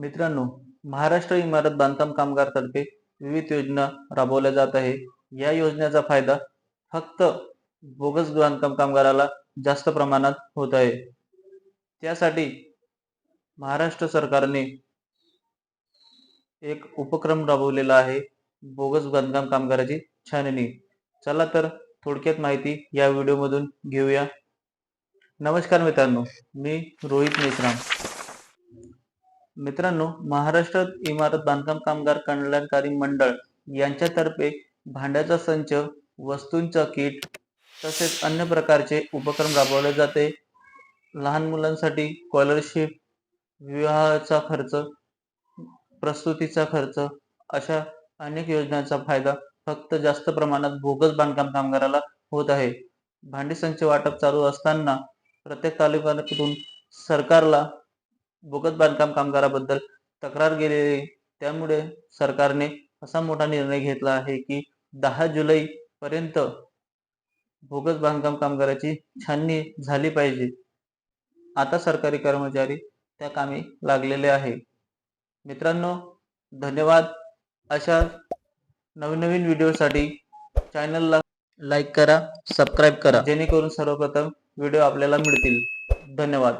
मित्रांनो महाराष्ट्र इमारत बांधकाम कामगारतर्फे विविध योजना राबवल्या जात आहे. या योजनेचा फायदा फक्त बोगस बांधकाम कामगाराला जास्त प्रमाणात होत आहे. त्यासाठी महाराष्ट्र सरकारने एक उपक्रम राबवलेला आहे बोगस बांधकाम कामगाराची छाननी. चला तर थोडक्यात माहिती या व्हिडिओमधून घेऊया. नमस्कार मित्रांनो मी रोहित मेश्राम. मित्रांनो महाराष्ट्रात इमारत बांधकाम कामगार कल्याणकारी मंडळ यांच्यातर्फे भांड्याचा संच वस्तूंचा किट तसेच अन्य प्रकारचे उपक्रम राबवले जाते. लहान मुलांसाठी स्कॉलरशिप विवाहाचा खर्च प्रस्तुतीचा खर्च अशा अनेक योजनांचा फायदा फक्त जास्त प्रमाणात बोगस बांधकाम कामगाराला होत आहे. भांडी संच वाटप चालू असताना प्रत्येक तालुक्यातून सरकारला बोगस बांधकाम कामगाराबद्दल तक्रार गेलेली त्यामुळे सरकारने असा मोठा निर्णय घेतला आहे की दहा जुलै पर्यंत बोगस बांधकाम कामगाराची छाननी झाली पाहिजे. आता सरकारी कर्मचारी त्या कामी लागलेले आहे. मित्रांनो धन्यवाद. अशा नवीन नवीन व्हिडिओसाठी चॅनलला लाईक करा सबस्क्राईब करा. जेणेकरून सर्वप्रथम व्हिडिओ आपल्याला मिळतील. धन्यवाद.